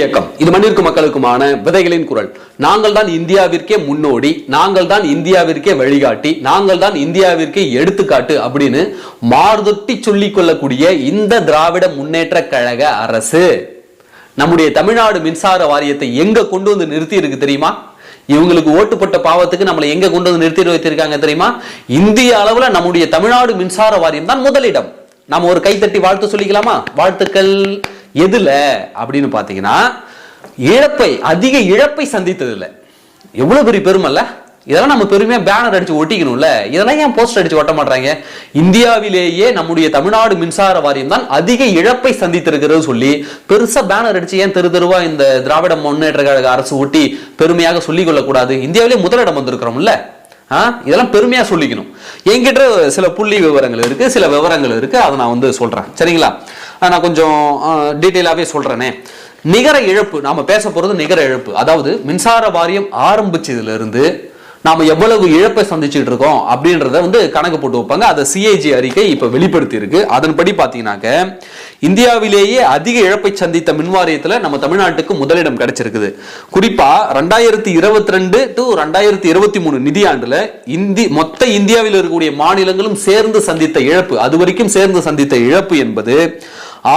இயக்கம். இது மண்ணிற்கு மக்களுக்குமான விதைகளின் குரல். நாங்கள் தான் இந்தியாவிற்கே முன்னோடி நாங்கள் தான் இந்தியாவிற்கே வழிகாட்டி நாங்கள் தான் இந்தியாவிற்கே எடுத்துக்காட்டு அப்படின்னு மார்தொட்டி சொல்லிக் கொள்ளக்கூடிய இந்த திராவிட முன்னேற்ற கழக அரசு நம்முடைய தமிழ்நாடு மின்சார வாரியத்தை எங்க கொண்டு வந்து நிறுத்தி இருக்கு தெரியுமா? இவங்களுக்கு ஓட்டுப்பட்ட பாவத்துக்கு நம்மளை எங்க கொண்டு வந்து நிறுத்தி வைத்திருக்காங்க தெரியுமா? இந்திய அளவுல நம்முடைய தமிழ்நாடு மின்சார வாரியம் தான் முதலிடம். நம்ம ஒரு கைத்தட்டி வாழ்த்து சொல்லிக்கலாமா? வாழ்த்துக்கள். எதில் அப்படின்னு பார்த்தீங்கன்னா இழப்பை அதிக இழப்பை சந்தித்ததில்ல. எவ்வளோ பெரிய பெருமல்ல இதெல்லாம் நம்ம பெருமையாக பேனர் அடித்து ஒட்டிக்கணும்ல? இதெல்லாம் ஏன் போஸ்டர் அடிச்சு ஒட்ட மாட்டாங்க இந்தியாவிலேயே நம்முடைய தமிழ்நாடு மின்சார வாரியம் தான் அதிக இழப்பை சந்தித்திருக்கிறது சொல்லி பெருசாக பேனர் அடித்து ஏன் தெரு தெருவா இந்த திராவிட முன்னேற்ற கழக அரசு ஒட்டி பெருமையாக சொல்லிக் கொள்ளக்கூடாது? இந்தியாவிலே முதலிடம் வந்திருக்கிறோம்ல இதெல்லாம் பெருமையாக சொல்லிக்கணும். என்கிட்ட சில புள்ளி விவரங்கள் இருக்குது சில விவரங்கள் இருக்குது அதை நான் வந்து சொல்கிறேன் சரிங்களா? நான் கொஞ்சம் டீட்டெயிலாகவே சொல்கிறேனே நிகர இழப்பு நாம் பேச போகிறது நிகர இழப்பு. அதாவது மின்சார வாரியம் ஆரம்பிச்சதுலேருந்து நாம் எவ்வளவு இழப்பை சந்திச்சுட்டு இருக்கோம் அப்படின்றத வந்து கணக்கு போட்டு வைப்பாங்க. அதை சிஐஜி அறிக்கை இப்போ வெளிப்படுத்தி இருக்கு அதன்படி பார்த்தீங்கன்னாக்க இந்தியாவிலேயே அதிக இழப்பை சந்தித்த மின் வாரியத்தில் நம்ம தமிழ்நாட்டுக்கு முதலிடம் கிடைச்சிருக்குது. குறிப்பா ரெண்டாயிரத்தி இருபத்தி ரெண்டு டு ரெண்டாயிரத்தி இருபத்தி மூணு நிதியாண்டுல இந்தி மொத்த இந்தியாவில் இருக்கக்கூடிய மாநிலங்களும் சேர்ந்து சந்தித்த இழப்பு. அது வரைக்கும் சேர்ந்து சந்தித்த இழப்பு என்பது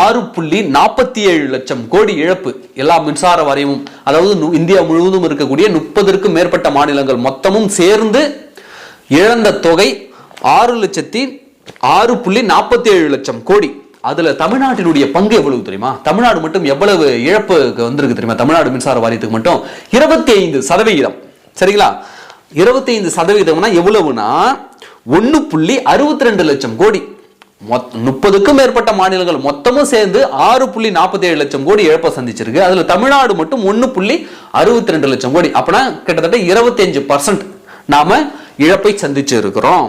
ஆறு புள்ளி நாற்பத்தி ஏழு லட்சம் கோடி இழப்பு. எல்லா மின்சார வாரியமும் அதாவது இந்தியா முழுவதும் இருக்கக்கூடிய முப்பதற்கும் மேற்பட்ட மாநிலங்கள் மொத்தமும் சேர்ந்து இழந்த தொகை ஆறு லட்சத்தி ஆறு புள்ளி நாற்பத்தி ஏழு லட்சம் கோடி. அதுல தமிழ்நாட்டினுடைய பங்கு எவ்வளவு தெரியுமா? தமிழ்நாடு மட்டும் எவ்வளவு இழப்பு வந்திருக்கு தெரியுமா? தமிழ்நாடு மின்சார வாரியத்துக்கு மட்டும் இருபத்தி ஐந்து சதவிகிதம். சரிங்களா? இருபத்தி ஐந்து சதவீதம்னா எவ்வளவுனா ஒன்னு புள்ளி அறுபத்தி ரெண்டு லட்சம் கோடி. முப்பதுக்கும் மேற்பட்ட மாநிலங்கள் மொத்தமும் சேர்ந்து ஆறு புள்ளி நாற்பத்தி ஏழு லட்சம் கோடி இழப்பை சந்திச்சிருக்கு. அதுல தமிழ்நாடு மட்டும் ஒன்னு புள்ளி அறுபத்தி ரெண்டு லட்சம் கோடி. அப்பனா கிட்டத்தட்ட இருபத்தி அஞ்சு பர்சன்ட் நாம இழப்பை சந்திச்சு இருக்கிறோம்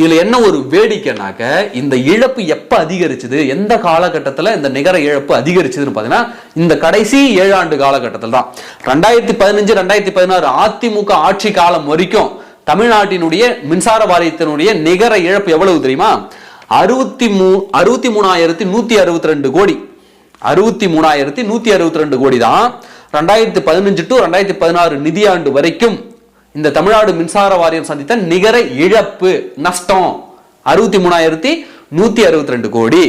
இதுல என்ன ஒரு வேடிக்கைனாக்க இந்த இழப்பு எப்போ அதிகரிச்சது. எந்த காலகட்டத்துல இந்த நிகர இழப்பு அதிகரிச்சதுன்னு பார்த்தீங்கன்னா இந்த கடைசி ஏழாண்டு காலகட்டத்தில் தான். ரெண்டாயிரத்தி பதினஞ்சு ரெண்டாயிரத்தி பதினாறு அதிமுக ஆட்சி காலம் வரைக்கும் தமிழ்நாட்டினுடைய மின்சார வாரியத்தினுடைய நிகர இழப்பு எவ்வளவு தெரியுமா? அறுபத்தி மூ அறுபத்தி மூணாயிரத்தி நூத்தி அறுபத்தி ரெண்டு கோடி. அறுபத்தி மூணாயிரத்தி நூத்தி அறுபத்தி ரெண்டு கோடி தான் ரெண்டாயிரத்தி பதினஞ்சு டு ரெண்டாயிரத்தி பதினாறு நிதியாண்டு வரைக்கும் இந்த தமிழ்நாடு மின்சார வாரியம் சந்தித்த நிகர இழப்பு நஷ்டம். அறுபத்தி மூணாயிரத்தி நூத்தி அறுபத்தி ரெண்டு கோடி.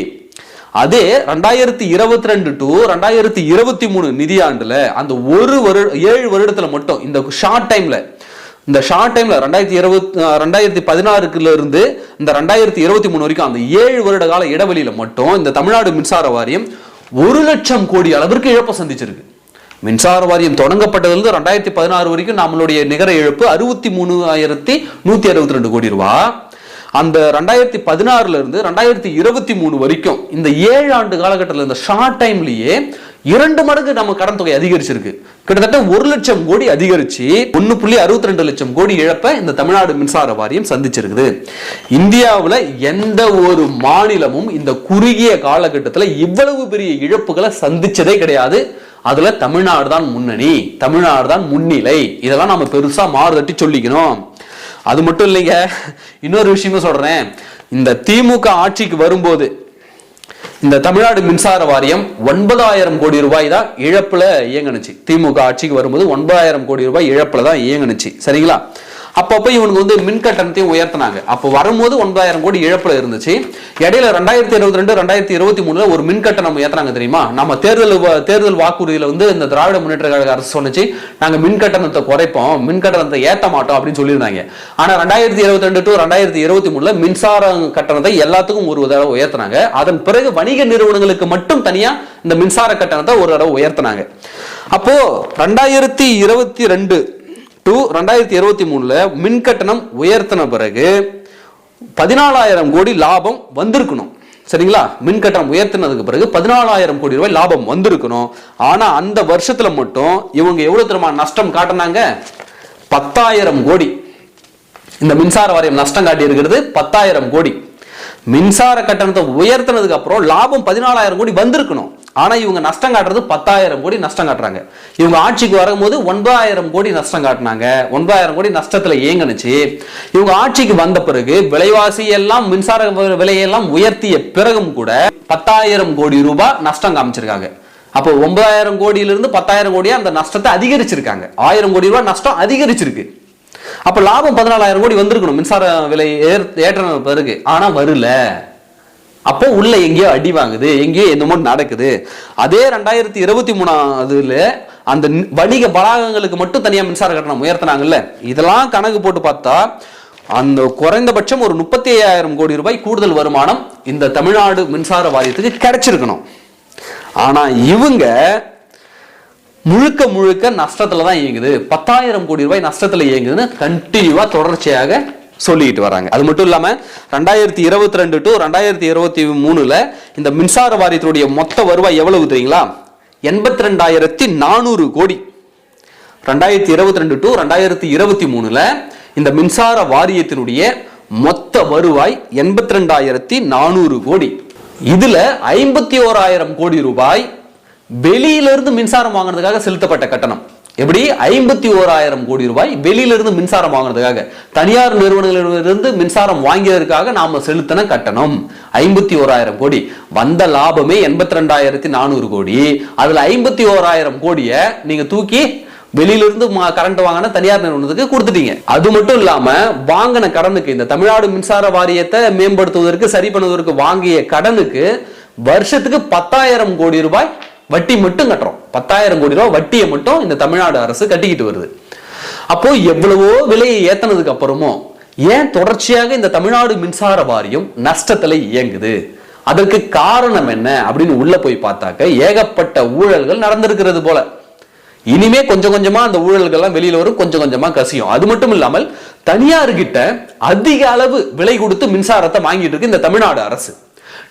அதே ரெண்டாயிரத்தி இருபத்தி ரெண்டு டு ரெண்டாயிரத்தி இருபத்தி மூணு நிதியாண்டுல அந்த ஒரு வருட ஏழு வருடத்துல மட்டும் இந்த ஷார்ட் டைம்ல இந்த ஷார்ட் டைம்ல ரெண்டாயிரத்தி இருபத்தி ரெண்டாயிரத்தி பதினாறுக்குல இருந்து இந்த ரெண்டாயிரத்தி இருபத்தி மூணு வரைக்கும் அந்த ஏழு வருட கால இடைவெளியில மட்டும் இந்த தமிழ்நாடு மின்சார வாரியம் ஒரு லட்சம் கோடி அளவிற்கு இழப்பை சந்திச்சிருக்கு. மின்சார வாரியம் தொடங்கப்பட்டதுலேருந்து ரெண்டாயிரத்தி பதினாறு வரைக்கும் நம்மளுடைய நிகர இழப்பு அறுபத்தி மூணாயிரத்தி நூத்தி அறுபத்தி ரெண்டு கோடி ரூபாய் அந்த ரெண்டாயிரத்தி பதினாறுல இருந்து ரெண்டாயிரத்தி இருபத்தி மூணு வரைக்கும் இந்த ஏழு ஆண்டு காலகட்டத்தில் இந்த ஷார்ட் டைம்லயே இரண்டு மடங்கு நம்ம கடன் தொகை அதிகரிச்சிருக்கு. கிட்டத்தட்ட ஒரு லட்சம் கோடி அதிகரிச்சு ஒன்னு புள்ளி அறுபத்தி ரெண்டு லட்சம் கோடி இழப்பை இந்த தமிழ்நாடு மின்சார வாரியம் சந்திச்சிருக்குது. இந்தியாவில் எந்த ஒரு மாநிலமும் இந்த குறுகிய காலகட்டத்தில் இவ்வளவு பெரிய இழப்புகளை சந்திச்சதே கிடையாது. அதுல தமிழ்நாடு தான் முன்னணி தமிழ்நாடு தான் முன்னிலை. இதெல்லாம் நம்ம பெருசா மாறுதட்டி சொல்லிக்கணும். அது மட்டும் இல்லைங்க இன்னொரு விஷயமும் சொல்றேன். இந்த திமுக ஆட்சிக்கு வரும்போது இந்த தமிழ்நாடு மின்சார வாரியம் ஒன்பதாயிரம் கோடி ரூபாய் தான் இழப்புல இயங்குனுச்சு. திமுக ஆட்சிக்கு வரும்போது ஒன்பதாயிரம் கோடி ரூபாய் இழப்புல தான் இயங்குனுச்சு. சரிங்களா? அப்பப்போ இவனுக்கு வந்து மின் கட்டணத்தையும் உயர்த்தினாங்க. அப்போ வரும்போது ஒன்பதாயிரம் கோடி இழப்புல இருந்துச்சு. இடையில ரெண்டாயிரத்தி இருபத்தி ரெண்டு ரெண்டாயிரத்தி இருபத்தி மூணுல ஒரு மின் கட்டணம் உயர்த்தினாங்க தெரியுமா? நம்ம தேர்தல் தேர்தல் வாக்குறுதியில வந்து இந்த திராவிட முன்னேற்ற கழக அரசு சொன்னிச்சு நாங்க மின் கட்டணத்தை குறைப்போம் மின் கட்டணத்தை ஏத்த மாட்டோம் அப்படின்னு சொல்லியிருந்தாங்க. ஆனா ரெண்டாயிரத்தி இருபத்தி ரெண்டு டு ரெண்டாயிரத்தி இருபத்தி மூணுல மின்சார கட்டணத்தை எல்லாத்துக்கும் ஒரு தடவை உயர்த்தினாங்க. அதன் பிறகு வணிக நிறுவனங்களுக்கு மட்டும் தனியா இந்த மின்சார கட்டணத்தை ஒரு தடவை உயர்த்தினாங்க. அப்போ ரெண்டாயிரத்தி இருபத்தி ரெண்டு டு ரெண்டாயிரத்தி இருபத்தி மூணில் மின் கட்டணம் உயர்த்தின பிறகு பதினாலாயிரம் கோடி லாபம் வந்திருக்கணும். சரிங்களா? மின் கட்டணம் உயர்த்தினதுக்கு பிறகு பதினாலாயிரம் கோடி ரூபாய் லாபம் வந்திருக்கணும். ஆனால் அந்த வருஷத்தில் மட்டும் இவங்க எவ்வளோ தெரியுமா நஷ்டம் காட்டினாங்க? பத்தாயிரம் கோடி. இந்த மின்சார வாரியம் நஷ்டம் காட்டி இருக்கிறது பத்தாயிரம் கோடி. மின்சார கட்டணத்தை உயர்த்தினதுக்கு அப்புறம் லாபம் பதினாலாயிரம் கோடி வந்திருக்கணும். ஆனால் இவங்க நஷ்டம் காட்டுறது பத்தாயிரம் கோடி நஷ்டம் காட்டுறாங்க. இவங்க ஆட்சிக்கு வரும்போது ஒன்பதாயிரம் கோடி நஷ்டம் காட்டினாங்க. ஒன்பதாயிரம் கோடி நஷ்டத்தில் இயங்குனுச்சு. இவங்க ஆட்சிக்கு வந்த பிறகு விலைவாசி எல்லாம் மின்சார விலையெல்லாம் உயர்த்திய பிறகும் கூட பத்தாயிரம் கோடி ரூபாய் நஷ்டம் காமிச்சிருக்காங்க. அப்போ ஒன்பதாயிரம் கோடியிலிருந்து பத்தாயிரம் கோடியாக அந்த நஷ்டத்தை அதிகரிச்சிருக்காங்க. ஆயிரம் கோடி ரூபாய் நஷ்டம் அதிகரிச்சிருக்கு. அப்போ லாபம் பதினாலாயிரம் கோடி வந்திருக்கணும். மின்சார விலை ஏற்ற பிறகு. ஆனால் வரல. அப்போ உள்ள எங்கேயோ அடி வாங்குது எங்கேயோ என்னமோ நடக்குது. அதே ரெண்டாயிரத்தி இருபத்தி மூணாவதுல அந்த வணிக வளாகங்களுக்கு மட்டும் தனியா மின்சார கட்டணம் உயர்த்தினாங்கல்ல. இதெல்லாம் கணக்கு போட்டு பார்த்தா அந்த குறைந்தபட்சம் ஒரு முப்பத்தி ஐயாயிரம் கோடி ரூபாய் கூடுதல் வருமானம் இந்த தமிழ்நாடு மின்சார வாரியத்துக்கு கிடைச்சிருக்கணும். ஆனா இவங்க முழுக்க முழுக்க நஷ்டத்துல தான் இயங்குது. பத்தாயிரம் கோடி ரூபாய் நஷ்டத்துல இயங்குதுன்னு கண்டினியூவா தொடர்ச்சியாக சொல்லிட்டு வராங்க. அது மட்டும் இல்லாமல் ரெண்டாயிரத்தி இருபத்தி ரெண்டு டு ரெண்டாயிரத்தி இருபத்தி மூணுல இந்த மின்சார வாரியத்தினுடைய மொத்த வருவாய் எவ்வளவு தெரியுங்களா? எண்பத்தி ரெண்டாயிரத்தி நானூறு கோடி. ரெண்டாயிரத்தி இருபத்தி ரெண்டு டு ரெண்டாயிரத்தி இருபத்தி மூணுல இந்த மின்சார வாரியத்தினுடைய மொத்த வருவாய் எண்பத்தி ரெண்டாயிரத்தி நானூறு கோடி. இதுல ஐம்பத்தி ஓராயிரம் கோடி ரூபாய் வெளியிலிருந்து மின்சாரம் வாங்கினதுக்காக செலுத்தப்பட்ட கட்டணம். எப்படி? ஐம்பத்தி ஓராயிரம் கோடி ரூபாய் வெளியிலிருந்து மின்சாரம் வாங்குறதுக்காக. தனியார் நிறுவனங்களிலிருந்து மின்சாரம் வாங்கியதற்காக நாம செலுத்தின கட்டணம். ஐம்பத்தி ஓராயிரம் கோடி. வந்த லாபமே எண்பத்தி ரெண்டாயிரத்தி நானூறு கோடி. அதுல ஐம்பத்தி ஓராயிரம் கோடியை நீங்க தூக்கி வெளியிலிருந்து கரண்ட் வாங்கின தனியார் நிறுவனத்துக்கு கொடுத்துட்டீங்க. அது மட்டும் இல்லாம வாங்கின கடனுக்கு இந்த தமிழ்நாடு மின்சார வாரியத்தை மேம்படுத்துவதற்கு சரி பண்ணுவதற்கு வாங்கிய கடனுக்கு வருஷத்துக்கு பத்தாயிரம் கோடி ரூபாய் வட்டி மட்டும் கட்டுறோம். பத்தாயிரம் கோடி ரூபா வட்டியை மட்டும் இந்த தமிழ்நாடு அரசு கட்டிக்கிட்டு வருது. அப்போ எவ்வளவோ விலையை ஏத்தனதுக்கு அப்புறமும் ஏன் தொடர்ச்சியாக இந்த தமிழ்நாடு மின்சார வாரியம் நஷ்டத்துல இயங்குது? அதற்கு காரணம் என்ன அப்படின்னு உள்ள போய் பார்த்தாக்க ஏகப்பட்ட ஊழல்கள் நடந்திருக்கிறது போல. இனிமே கொஞ்சம் கொஞ்சமா அந்த ஊழல்கள்லாம் வெளியில வரும் கொஞ்சம் கொஞ்சமா கசியும். அது மட்டும் இல்லாமல் தனியார்கிட்ட அதிக அளவு விலை கொடுத்து மின்சாரத்தை வாங்கிட்டு இருக்கு இந்த தமிழ்நாடு அரசு.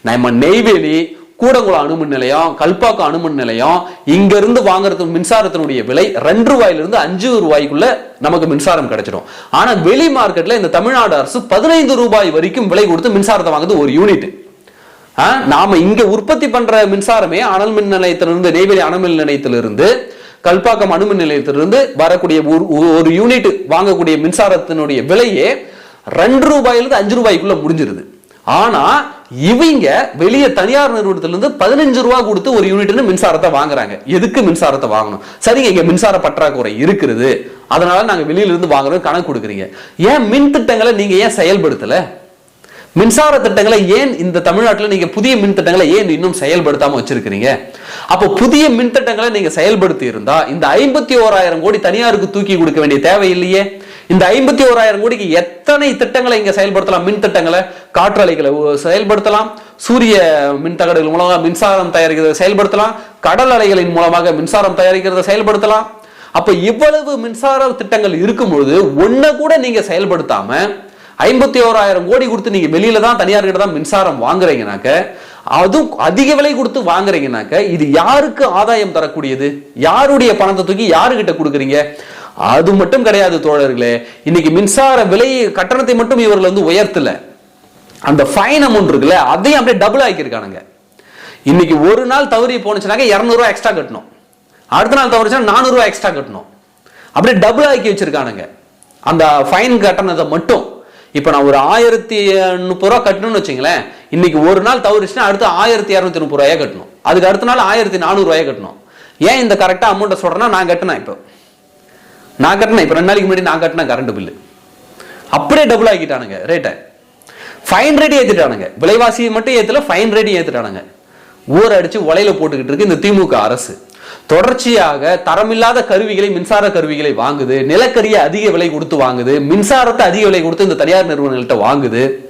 நம்ம நெய்வேலி கூடங்குளம் அணுமின் நிலையம் கல்பாக்கம் அணுமின் நிலையம் இங்க இருந்து வாங்குறது மின்சாரத்தினுடைய விலை ரெண்டு ரூபாயிலிருந்து அஞ்சு ரூபாய்க்குள்ள நமக்கு மின்சாரம் கிடைச்சிடும். ஆனா வெளி மார்க்கெட்ல இந்த தமிழ்நாடு அரசு பதினைந்து ரூபாய் வரைக்கும் விலை கொடுத்து மின்சாரத்தை வாங்குது ஒரு யூனிட் நாம இங்க உற்பத்தி பண்ற மின்சாரமே அனல் மின் நிலையத்திலிருந்து நெய்வேலி அணுமின் மின் நிலையத்திலிருந்து கல்பாக்கம் அணுமின் நிலையத்திலிருந்து வரக்கூடிய ஒரு யூனிட் வாங்கக்கூடிய மின்சாரத்தினுடைய விலையே ரெண்டு ரூபாயிலிருந்து அஞ்சு ரூபாய்க்குள்ள முடிஞ்சிருது. ஆனா இவங்க வெளியே தனியார் நிறுவனத்திலிருந்து பதினஞ்சு ரூபா கொடுத்து ஒரு யூனிட்னு மின்சாரத்தை வாங்குறாங்க. எதுக்கு மின்சாரத்தை வாங்கணும்? சரிங்க இங்க மின்சார பற்றாக்குறை இருக்கிறது அதனால நாங்க வெளியில இருந்து வாங்குறோம் கணக்கு கொடுக்குறீங்க. ஏன் மின் திட்டங்களை நீங்க ஏன் செயல்படுத்தல? மின்சார திட்டங்களை ஏன் இந்த தமிழ்நாட்டில் நீங்க புதிய மின் திட்டங்களை ஏன் இன்னும் செயல்படுத்தாம வச்சிருக்கிறீங்க? அப்போ புதிய மின் திட்டங்களை நீங்க செயல்படுத்தி இருந்தா இந்த ஐம்பத்தி ஓராயிரம் கோடி தனியாருக்கு தூக்கி கொடுக்க வேண்டிய தேவை இல்லையே? இந்த ஐம்பத்தி ஓராயிரம் கோடிக்கு எத்தனை திட்டங்களை இங்க செயல்படுத்தலாம்? மின் திட்டங்களை காற்றலைகளை செயல்படுத்தலாம். சூரிய மின் தகடுகள் மூலமாக மின்சாரம் தயாரிக்கிறதை செயல்படுத்தலாம். கடல் அலைகளின் மூலமாக மின்சாரம் தயாரிக்கிறதை செயல்படுத்தலாம். அப்ப இவ்வளவு மின்சார திட்டங்கள் இருக்கும்பொழுது ஒன்ன கூட நீங்க செயல்படுத்தாம ஐம்பத்தி ஓராயிரம் கோடி கொடுத்து நீங்க வெளியில தான் தனியார் கிட்ட தான் மின்சாரம் வாங்குறீங்கனாக்க அதுவும் அதிக விலை கொடுத்து வாங்குறீங்கனாக்க இது யாருக்கு ஆதாயம் தரக்கூடியது? யாருடைய பணத்தை தூக்கி யாருக்கிட்ட கொடுக்குறீங்க? அது மட்டும் கிடையாது தோழர்களே இன்னைக்கு மின்சார விலை கட்டணத்தை மட்டும் இவர்கள் வந்து உயர்த்தல. அந்த ஃபைன் அமௌண்ட் இருக்குல்ல அதையும் அப்படியே டபுள் ஆக்கியிருக்கானுங்க. இன்னைக்கு ஒரு நாள் தவறி போனுச்சுனாக்க இரநூறுவா எக்ஸ்ட்ரா கட்டணும். அடுத்த நாள் தவறுச்சுன்னா நானூறுரூவா எக்ஸ்ட்ரா கட்டணும். அப்படியே டபுள் ஆக்கி வச்சிருக்கானுங்க. அந்த ஃபைன் கட்டணத்தை மட்டும். இப்போ நான் ஒரு ஆயிரத்தி முப்பது ரூபா கட்டணும்னு வச்சுங்களேன் இன்னைக்கு ஒரு நாள் தவறுச்சுன்னா அடுத்து ஆயிரத்தி இரநூத்தி முப்பது ரூபாயா கட்டணும். அதுக்கு அடுத்த நாள் ஆயிரத்தி நானூறுரூவாயா கட்டணும். ஏன் இந்த கரெக்டாக அமௌண்ட்டை சொல்கிறேன்னா நான் கட்டினேன் இப்போ. நான் கட்டினேன் இப்போ ரெண்டு நாளைக்கு முன்னாடி நான் கட்டினேன் கரண்ட் பில்லு அப்படியே டபுள் ஆக்கிட்டானுங்க ரேட்டை ஃபைன் ரேட் ஏற்றிட்டானுங்க விலைவாசியை மட்டும் ஏற்றல ஃபைன் ரேட்டையும் ஏற்றிட்டானுங்க ஊர் அடித்து உலையில போட்டுக்கிட்டு இருக்கு இந்த திமுக அரசு. தொடர்ச்சியாக தரமில்லாத கருவிகளை மின்சார கருவிகளை வாங்குது. நிலக்கரியை அதிக விலை கொடுத்து வாங்குது. மின்சாரத்தை அதிக விலை கொடுத்து இந்த தனியார் நிறுவனங்கள்கிட்ட வாங்குது.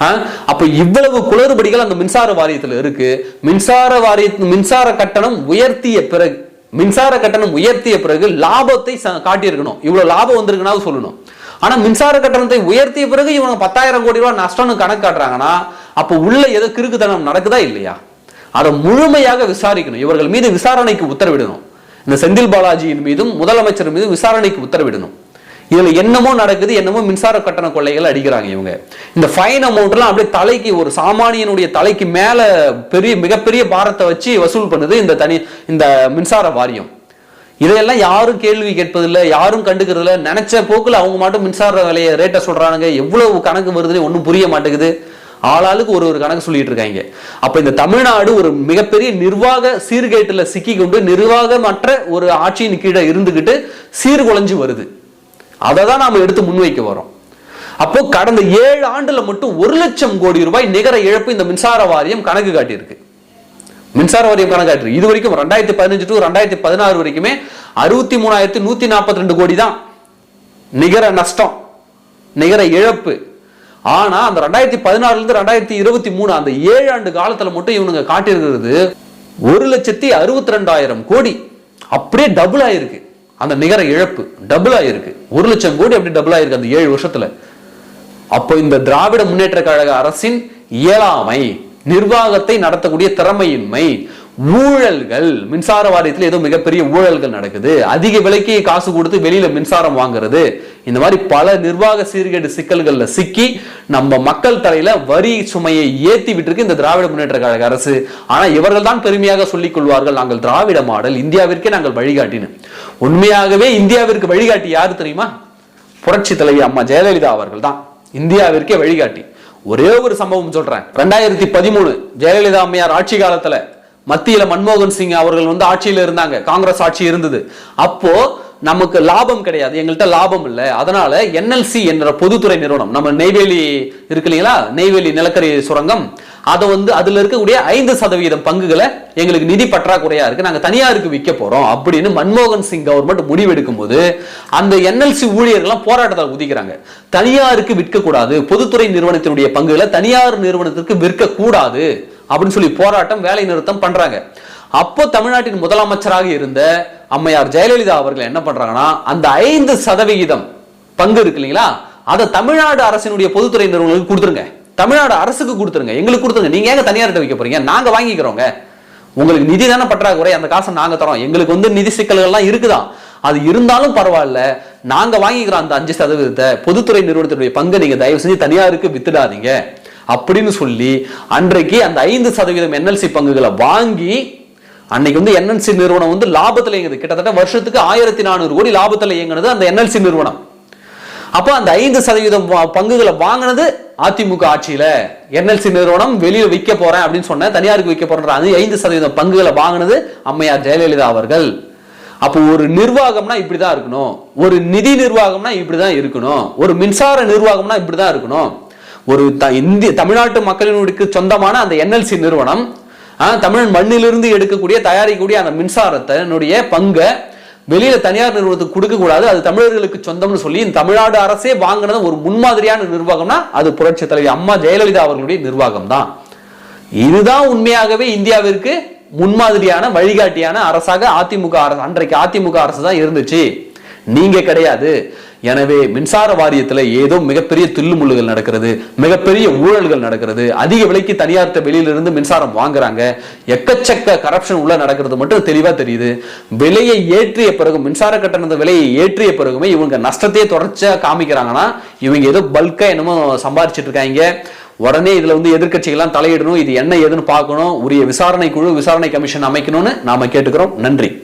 ஆ? அப்ப இவ்வளவு குளறுபடிகள் அந்த மின்சார வாரியத்தில் இருக்கு. மின்சார வாரிய மின்சார கட்டணம் உயர்த்திய பிறகு மின்சார கட்டணம் உயர்த்திய பிறகு லாபத்தை காட்டியிருக்கணும். இவ்வளவு லாபம் வந்திருக்குன்னா சொல்லணும். ஆனா மின்சார கட்டணத்தை உயர்த்திய பிறகு இவங்க பத்தாயிரம் கோடி ரூபாய் நஷ்டம்னு கணக்கு காட்டுறாங்கன்னா அப்ப உள்ள ஏதோ கிறுக்குத்தனம் நடக்குதா இல்லையா? அதை முழுமையாக விசாரிக்கணும். இவர்கள் மீது விசாரணைக்கு உத்தரவிடணும். இந்த செந்தில் பாலாஜியின் மீதும் முதலமைச்சர் மீதும் விசாரணைக்கு உத்தரவிடணும். இதுல என்னமோ நடக்குது என்னமோ மின்சார கட்டண கொள்ளைகள் அடிக்கிறாங்க இவங்க. இந்த ஃபைன் அமௌண்ட்லாம் அப்படியே தலைக்கு ஒரு சாமானியனுடைய தலைக்கு மேல பெரிய மிகப்பெரிய பாரத்தை வச்சு வசூல் பண்ணுது இந்த தனி இந்த மின்சார வாரியம். இதையெல்லாம் யாரும் கேள்வி கேட்பதில்லை யாரும் கண்டுக்கிறதில்ல. நினைச்ச போக்கில் அவங்க மட்டும் மின்சார விலையை ரேட்டை சொல்றானுங்க. எவ்வளவு கணக்கு வருதுன்னு ஒன்றும் புரிய மாட்டேங்குது. ஆளாளுக்கு ஒரு ஒரு கணக்கு சொல்லிட்டு இருக்காங்க. அப்ப இந்த தமிழ்நாடு ஒரு மிகப்பெரிய நிர்வாக சீர்கேட்டில் சிக்கி கொண்டு நிர்வாகமற்ற ஒரு ஆட்சியின் கீழே இருந்துகிட்டு சீர்குலைஞ்சு வருது. அதை தான் நாம் எடுத்து முன்வைக்க வரோம் அப்போ கடந்த ஏழு ஆண்டுல மட்டும் ஒரு லட்சம் கோடி ரூபாய் நிகர இழப்பு இந்த மின்சார வாரியம் கணக்கு காட்டியிருக்கு. மின்சார வாரியம் கணக்காட்டு இது வரைக்கும் ரெண்டாயிரத்தி பதினஞ்சு டு ரெண்டாயிரத்தி பதினாறு வரைக்குமே அறுபத்தி மூணாயிரத்தி நூத்தி நாற்பத்தி ரெண்டு கோடி தான் நிகர நஷ்டம் நிகர இழப்பு. ஆனா அந்த ரெண்டாயிரத்தி பதினாறுல இருந்து ரெண்டாயிரத்தி இருபத்தி மூணு அந்த ஏழு ஆண்டு காலத்துல மட்டும் இவனுங்க காட்டியிருக்கிறது ஒரு லட்சத்தி அறுபத்தி ரெண்டாயிரம் கோடி. அப்படியே டபுள் ஆயிருக்கு. அந்த நிகர இழப்பு டபுள் ஆயிருக்கு. ஒரு லட்சம் கோடி அப்படி டபுள் ஆயிருக்கு அந்த ஏழு வருஷத்துல. அப்போ இந்த திராவிட முன்னேற்ற கழக அரசின் இயலாமை நிர்வாகத்தை நடத்தக்கூடிய திறமையின்மை ஊழல்கள் மின்சார வாரியத்தில் ஏதோ மிகப்பெரிய ஊழல்கள் நடக்குது. அதிக விலைக்கு காசு கொடுத்து வெளியில மின்சாரம் வாங்குறது. இந்த மாதிரி பல நிர்வாக சீர்கேடு சிக்கல்கள்ல சிக்கி நம்ம மக்கள் தலையில வரி சுமையை ஏத்தி விட்டுருக்கு இந்த திராவிட முன்னேற்ற கழக அரசு. ஆனா இவர்கள் தான் பெருமையாக சொல்லிக் கொள்வார்கள் நாங்கள் திராவிட மாடல் இந்தியாவிற்கே நாங்கள் வழிகாட்டினு. உண்மையாகவே இந்தியாவிற்கு வழிகாட்டி யாரு தெரியுமா? புரட்சி தலைவி அம்மா ஜெயலலிதா அவர்கள் தான். இந்தியாவிற்கே வழிகாட்டி. ஒரே ஒரு சம்பவம் சொல்றேன். ரெண்டாயிரத்தி பதிமூணு ஜெயலலிதா அம்மையார் ஆட்சி காலத்துல மத்தியில மன்மோகன் சிங் அவர்கள் வந்து ஆட்சியில இருந்தாங்க. காங்கிரஸ் ஆட்சி இருந்தது. அப்போ நமக்கு லாபம் கிடையாது. எங்கள்கிட்ட லாபம் இல்லை. அதனால என்எல்சி என்ற பொதுத்துறை நிறுவனம் நம்ம நெய்வேலி இருக்கு இல்லைங்களா? நெய்வேலி நிலக்கரி சுரங்கம். அதை வந்து அதுல இருக்கக்கூடிய ஐந்து சதவீதம் பங்குகளை எங்களுக்கு நிதி பற்றாக்குறையா இருக்கு. நாங்க தனியாருக்கு விற்க போறோம் அப்படின்னு மன்மோகன் சிங் கவர்மெண்ட் முடிவெடுக்கும் போது அந்த என்எல்சி ஊழியர்கள்லாம் போராட்டத்தில் குதிக்கிறாங்க. தனியாருக்கு விற்கக்கூடாது. பொதுத்துறை நிறுவனத்தினுடைய பங்குகளை தனியார் நிறுவனத்திற்கு விற்கக்கூடாது அப்படின்னு சொல்லி போராட்டம் வேலை நிறுத்தம் பண்றாங்க. அப்போ தமிழ்நாட்டின் முதலமைச்சராக இருந்த அம்மையார் ஜெயலலிதா அவர்கள் என்ன பண்றாங்கன்னா அந்த ஐந்து சதவிகிதம் பங்கு இருக்கு இல்லைங்களா? அதை தமிழ்நாடு அரசினுடைய பொதுத்துறை நிறுவனங்களுக்கு கொடுத்துருங்க. தமிழ்நாடு அரசுக்கு கொடுத்துருங்க. எங்களுக்கு கொடுத்துருங்க. நீங்க ஏங்க தனியார்கிட்ட வைக்க போறீங்க? நாங்க வாங்கிக்கிறோங்க. உங்களுக்கு நிதி தானே பற்றாக்குறை? அந்த காசை நாங்க தரோம். எங்களுக்கு வந்து நிதி சிக்கல்கள்லாம் இருக்குதான் அது இருந்தாலும் பரவாயில்ல. நாங்க வாங்கிக்கிறோம் அந்த அஞ்சு சதவீதத்தை. பொதுத்துறை நிறுவனத்தினுடைய பங்கு நீங்க தயவு செஞ்சு தனியாருக்கு வித்துடாதீங்க. அப்படின்னு சொல்லி அன்றைக்கு அந்த ஐந்து சதவீதம் என்எல்சி பங்குகளை வாங்கி அன்னைக்கு வந்து என்எல்சி நிறுவனம் வந்து லாபத்தில் இயங்குது. கிட்டத்தட்ட வருஷத்துக்கு ஆயிரத்தி நானூறு கோடி லாபத்தில் இயங்குனது அந்த என்எல்சி நிறுவனம். அப்போ அந்த ஐந்து சதவீதம் பங்குகளை வாங்கினது அதிமுக ஆட்சியில். என்எல்சி நிறுவனம் வெளியில் விற்க போறேன் அப்படின்னு சொன்ன தனியாருக்கு விற்க போறேன் அது ஐந்து சதவீதம் பங்குகளை வாங்கினது அம்மையார் ஜெயலலிதா அவர்கள். அப்போ ஒரு நிர்வாகம்னா இப்படிதான் இருக்கணும். ஒரு நிதி நிர்வாகம்னா இப்படிதான் இருக்கணும். ஒரு மின்சார நிர்வாகம்னா இப்படி தான் இருக்கணும். ஒரு த- இந்திய தமிழ்நாட்டு மக்களினுடைய சொந்தமான அந்த என்எல்சி நிறுவனம் தமிழ் மண்ணிலிருந்து எடுக்கக்கூடிய தயாரிக்கக்கூடிய அந்த மின்சாரத்தினுடைய பங்கை வெளியில தனியார் நிறுவனத்துக்கு கொடுக்க கூடாது. அது தமிழர்களுக்கு சொந்தம்னு சொல்லி இந்த தமிழ்நாடு அரசே வாங்கினது ஒரு முன்மாதிரியான நிர்வாகம்னா அது புரட்சி தலைவி அம்மா ஜெயலலிதா அவர்களுடைய நிர்வாகம் தான் இதுதான் உண்மையாகவே இந்தியாவிற்கு முன்மாதிரியான வழிகாட்டியான அரசாக அதிமுக அரசு அன்றைக்கு அதிமுக அரசு தான் இருந்துச்சு. நீங்க கிடையாது. எனவே மின்சார வாரியத்துல ஏதோ மிகப்பெரிய தில்லுமுள்ளுகள் நடக்கிறது மிகப்பெரிய ஊழல்கள் நடக்கிறது. அதிக விலைக்கு தனியார் வெளியில இருந்து மின்சாரம் வாங்குறாங்க. எக்கச்சக்க கரப்ஷன் உள்ள நடக்கிறது மட்டும் தெளிவா தெரியுது. விலையை ஏற்றிய பிறகு மின்சார கட்டணத்தை விலையை ஏற்றிய பிறகுமே இவங்க நஷ்டத்தையே தொடர்ச்சியா காமிக்கிறாங்கன்னா இவங்க ஏதோ பல்கா என்னமோ சம்பாரிச்சிட்டு இருக்காங்க. உடனே இதுல வந்து எதிர்க்கட்சிகள்லாம் தலையிடணும். இது என்ன ஏதுன்னு பார்க்கணும். உரிய விசாரணை குழு விசாரணை கமிஷன் அமைக்கணும்னு நாம கேட்டுக்கிறோம். நன்றி.